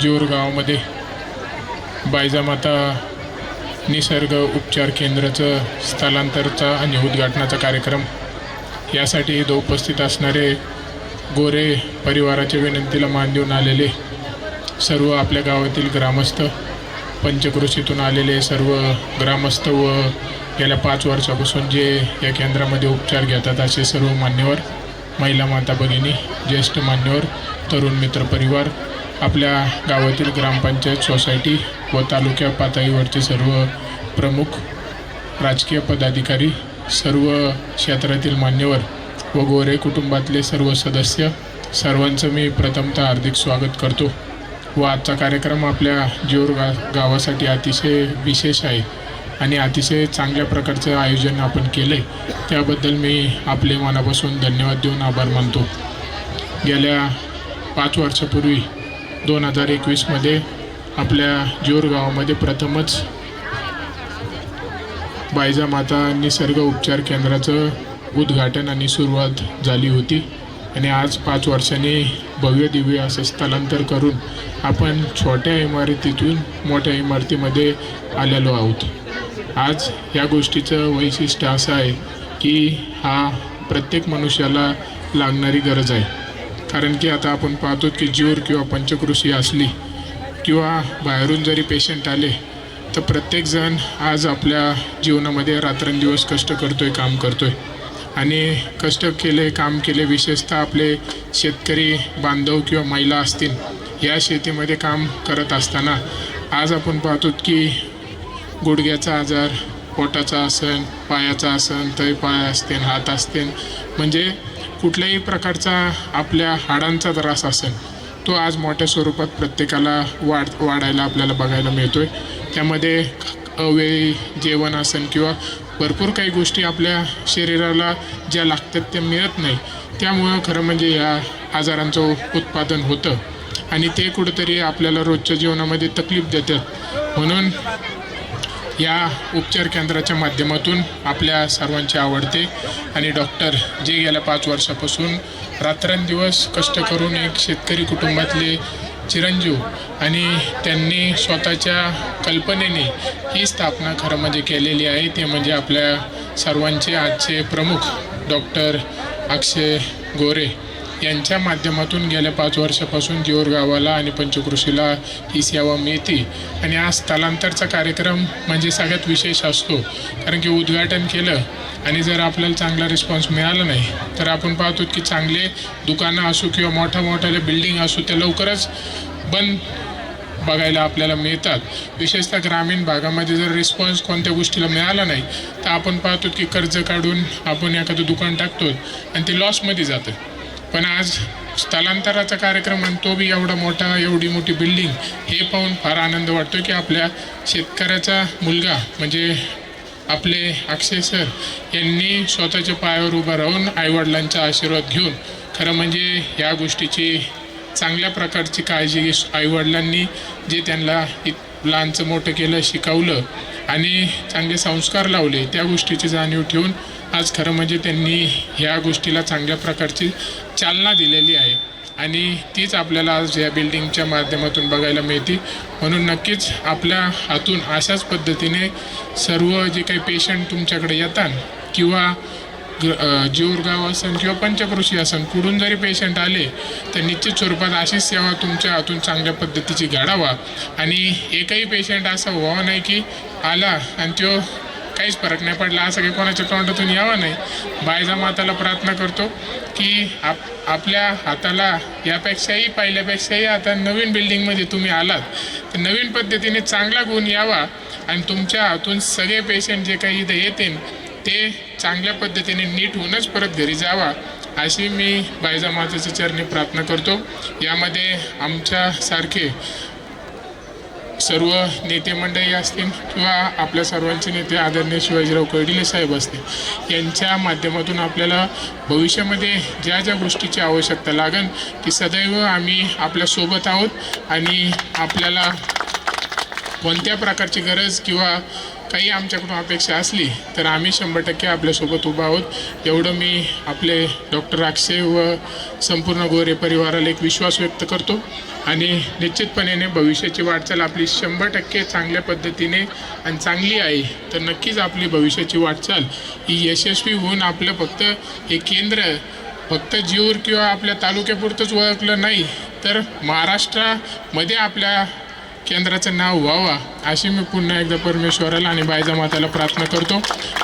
जोर गावामध्ये बायजामाता निसर्ग उपचार केंद्राचं स्थलांतरचा आणि उद्घाटनाचा कार्यक्रम. यासाठी इथं उपस्थित असणारे गोरे परिवाराच्या विनंतीला मान देऊन आलेले सर्व आपल्या गावातील ग्रामस्थ पंचकृषीतून आलेले सर्व ग्रामस्थ व गेल्या पाच वर्षापासून जे या केंद्रामध्ये उपचार घेतात असे सर्व मान्यवर महिला माता भगिनी ज्येष्ठ मान्यवर तरुण मित्र परिवार आपल्या गावातील ग्रामपंचायत सोसायटी व तालुक्या पातळीवरचे सर्व प्रमुख राजकीय पदाधिकारी सर्व क्षेत्रातील मान्यवर व गोरे कुटुंबातले सर्व सदस्य सर्वांचं मी प्रथमतः हार्दिक स्वागत करतो. व आजचा कार्यक्रम आपल्या जीवर गा गावासाठी अतिशय विशेष आहे आणि अतिशय चांगल्या प्रकारचं आयोजन आपण केलं आहे त्याबद्दल मी आपले मनापासून धन्यवाद देऊन आभार मानतो. गेल्या पाच वर्षापूर्वी दोन हजार एकवीसमध्ये आपल्या जोर गावामध्ये प्रथमच बायजा माता निसर्ग उपचार केंद्राचं उद्घाटन आणि सुरुवात झाली होती. आणि आज पाच वर्षांनी भव्य दिव्य असं स्थलांतर करून आपण छोट्या इमारतीतून मोठ्या इमारतीमध्ये आलेलो आहोत. आज या गोष्टीचं वैशिष्ट्य असं आहे की हा प्रत्येक मनुष्याला लागणारी गरज आहे. कारण की आता आपण पाहतो की जीवर किंवा पंचकृषी असली किंवा बाहेरून जरी पेशंट आले तर प्रत्येकजण आज आपल्या जीवनामध्ये रात्रंदिवस कष्ट करतो आहे काम करतो आहे आणि कष्ट केले काम केले विशेषतः आपले शेतकरी बांधव किंवा महिला असतील या शेतीमध्ये काम करत असताना आज आपण पाहतो की गुडघ्याचा आजार पोटाचा आसन पायाचा आसन तय पाय असतील हात असतील म्हणजे कुठल्याही प्रकारचा आपल्या हाडांचा त्रास असेल तो आज मोठ्या स्वरूपात प्रत्येकाला वाढ वाढायला आपल्याला बघायला मिळतो आहे त्यामध्ये अवेळी जेवण असेल किंवा भरपूर काही गोष्टी आपल्या शरीराला ज्या लागतात त्या मिळत नाही. त्यामुळं खरं म्हणजे या आजारांचं उत्पादन होतं आणि ते कुठंतरी आपल्याला रोजच्या जीवनामध्ये तकलीफ देतात. म्हणून या उपचार केंद्राच्या माध्यमातून आपल्या सर्वांचे आवडते. आणि डॉक्टर जे गेल्या पाच वर्षापासून रात्रंदिवस कष्ट करून एक शेतकरी कुटुंबातले चिरंजीव आणि त्यांनी स्वतःच्या कल्पनेने ही स्थापना खरं म्हणजे केलेली आहे ते म्हणजे आपल्या सर्वांचे आजचे प्रमुख डॉक्टर अक्षय गोरे. यांच्या माध्यमातून गेल्या पाच वर्षापासून जीवर गावाला आणि पंचकृषीला ही सेवा मिळते. आणि आज स्थलांतरचा कार्यक्रम म्हणजे सगळ्यात विशेष असतो. कारण की उद्घाटन केलं आणि जर आपल्याला चांगला रिस्पॉन्स मिळाला नाही तर आपण पाहतो की चांगले दुकानं असू किंवा मोठ्या मोठ्या बिल्डिंग असू त्या लवकरच बंद बघायला आपल्याला मिळतात. विशेषतः ग्रामीण भागामध्ये जर रिस्पॉन्स कोणत्या गोष्टीला मिळाला नाही तर आपण पाहतो की कर्ज काढून आपण एखादं दुकान टाकतो आणि ते लॉसमध्ये जातं. पण आज स्थलांतराचा कार्यक्रम आणि तो बी एवढा मोठा एवढी मोठी बिल्डिंग हे पाहून फार आनंद वाटतो की आपल्या शेतकऱ्याचा मुलगा म्हणजे आपले अक्षय सर यांनी स्वतःच्या पायावर उभं राहून आईवडिलांचा आशीर्वाद घेऊन खरं म्हणजे या गोष्टीची चांगल्या प्रकारची काळजी आईवडिलांनी जे त्यांना लहानचं मोठं केलं शिकवलं आणि चांगले संस्कार लावले त्या गोष्टीची जाणीव ठेवून आज खरं म्हणजे त्यांनी ह्या गोष्टीला चांगल्या प्रकारची चालना दिलेली आहे. आणि तीच आपल्याला आज या बिल्डिंगच्या माध्यमातून बघायला मिळते. म्हणून नक्कीच आपल्या हातून अशाच पद्धतीने सर्व जे काही पेशंट तुमच्याकडे येतात किंवा ग जीवरगाव असन किंवा पंचकृषी असन कुठून जरी पेशंट आले तर निश्चित स्वरूपात अशीच सेवा तुमच्या हातून चांगल्या पद्धतीची घडावा. आणि एकही पेशंट असा व्हावा नाही की आला आणि तो काहीच फरक नाही पडला. असं काही कोणाच्या तोंडातून यावा नाही. बायजा माताला प्रार्थना करतो की आप आपल्या हाताला यापेक्षाही पहिल्यापेक्षाही आता नवीन बिल्डिंगमध्ये तुम्ही आलात. तर नवीन पद्धतीने चांगला गुण यावा आणि तुमच्या हातून सगळे पेशंट जे काही इथं येतील ते चांगल्या पद्धतीने नीट होऊनच परत घरी जावा अशी मी बायजा मातेच्या चरणी प्रार्थना करतो. यामध्ये आमच्यासारखे सर्व नेते मंडळी असतील किंवा आपल्या सर्वांचे नेते आदरणीय शिवाजीराव कर्डिले साहेब असतील यांच्या माध्यमातून आपल्याला भविष्यामध्ये ज्या ज्या गोष्टीची आवश्यकता लागेल ती सदैव आम्ही आपल्यासोबत आहोत आणि आपल्याला कोणत्या प्रकारची गरज किंवा काही आमच्याकडून अपेक्षा असली तर आम्ही शंभर टक्के आपल्यासोबत उभा आहोत. एवढं मी आपले डॉक्टर राक्षे व संपूर्ण गोरे परिवाराला एक विश्वास व्यक्त करतो. आणि निश्चितपणे भविष्याची वाटचाल आपली शंभर टक्के चांगल्या पद्धतीने आणि चांगली आहे. तर नक्कीच आपली भविष्याची वाटचाल ही यशस्वी होऊन आपलं फक्त हे केंद्र फक्त जीवर किंवा आपल्या तालुक्यापुरतंच ओळखलं नाही तर महाराष्ट्रामध्ये आपल्या केंद्राचं नाव व्हावा अशी मी पुन्हा एकदा परमेश्वराला आणि बायजा माताला प्रार्थना करतो.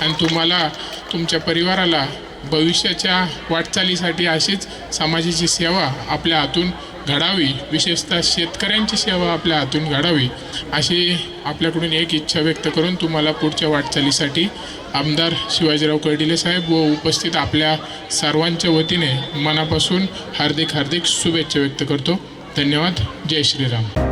आणि तुम्हाला तुमच्या परिवाराला भविष्याच्या वाटचालीसाठी अशीच समाजाची सेवा आपल्या हातून घडावी. विशेषतः शेतकऱ्यांची सेवा आपल्या हातून घडावी अशी आपल्याकडून एक इच्छा व्यक्त करून तुम्हाला पुढच्या वाटचालीसाठी आमदार शिवाजीराव कर्डिले साहेब व उपस्थित आपल्या सर्वांच्या वतीने मनापासून हार्दिक हार्दिक शुभेच्छा व्यक्त करतो. धन्यवाद. जय श्रीराम.